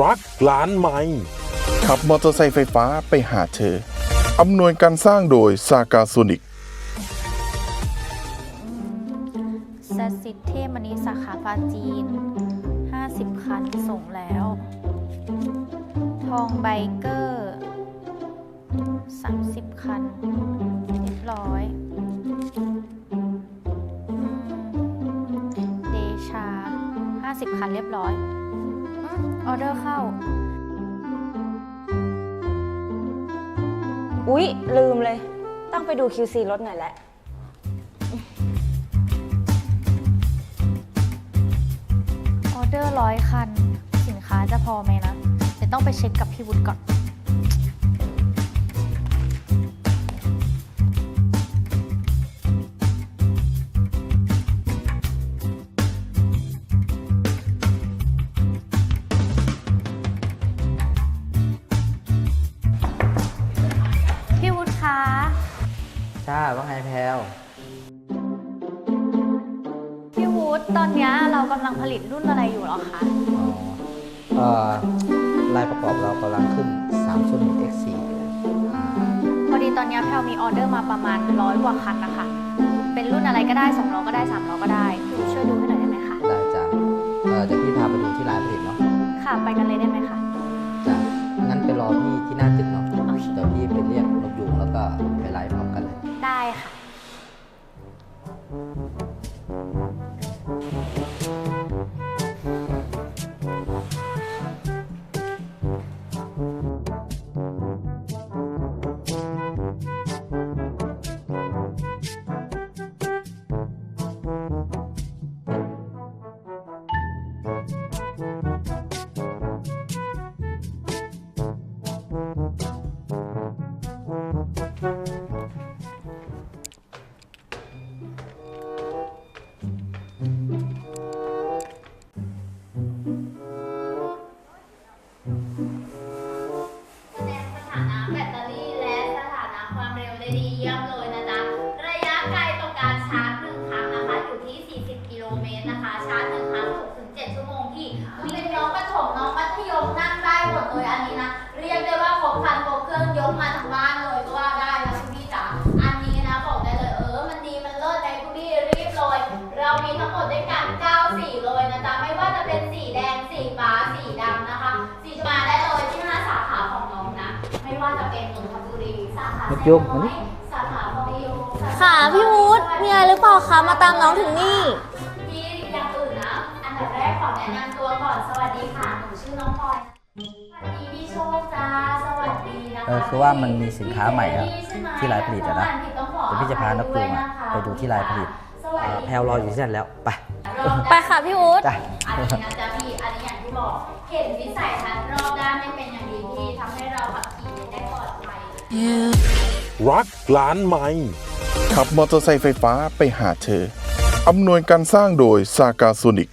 รักล้านไม้ขับมอเตอร์ไซค์ไฟฟ้าไปหาเธอ อำนวยการสร้างโดยซากาโซนิกแซดซิตเทพมณีสาขาปาจีน 50 คันส่งแล้ว ทองไบเกอร์ 30 คัน เรียบร้อยอืมเดชา 50 คันเรียบร้อย อืมออเดอร์เข้า อุ๊ย ลืมเลย ต้องไปดู QC รถหน่อยแหละ ออเดอร์ร้อยคัน สินค้าจะพอไหมนะเดี๋ยวต้องไปเช็คกับพี่วุฒิก่อน จ้าว่าไงแพลวพี่วุฒิตอนเนี้ยเรากำลังผลิตรุ่นอะไรอยู่เหรอคะอ๋อเอ่อลายประกอบเรากำลังขึ้น3ชุด X4 พอดีตอนเนี้ยแพลมีออเดอร์มาประมาณร้อยกว่าคันนะคะ เป็นรุ่นอะไรก็ได้สองล้อก็ได้สามล้อก็ได้พี่วุฒิช่วยดูให้หน่อยได้ไหมคะได้จ้าเอ่อเดี๋ยวพี่พาไปดูที่ลายผลิตเนาะ ค่ะ ไปกันเลยได้ไหมคะ แสาขานกยุงแม่มาน้นี่อยสาขาพะยุงสาขาค่ะพี่วุฒิมีอะไรหรือเปล่าคะมาตามน้องถึงนี่มีอย่างอื่นนะ อันดับแรกขอแนะนำตัวก่อน สวัสดีค่ะ หนูชื่อน้องพลอยสวัสดีพี่โชคจ้า สวัสดีนะคะเออคือว่ามันมีสินค้าใหม่อะที่ลายผลิตอะนะเดี๋ยวพี่จะพานกยุงอะไปดูที่ลายผลิตสวัสเอ่อดีแพลวรออยู่ที่นั่นแล้ว ไป ไปค่ะพี่วุฒิจ้าอันนี้นะจ๊ะพี่ อันนี้อย่างที่บอก เห็นวิสัยทัศน์รอบด้านไม่เป็นอย่างดีพี่ทำให้เราขับขี่ได้ปลอดภัย รักล้านไม้ขับมอเตอร์ไซค์ไฟฟ้าไปหาเธออำนวยการสร้างโดยซากาโซนิก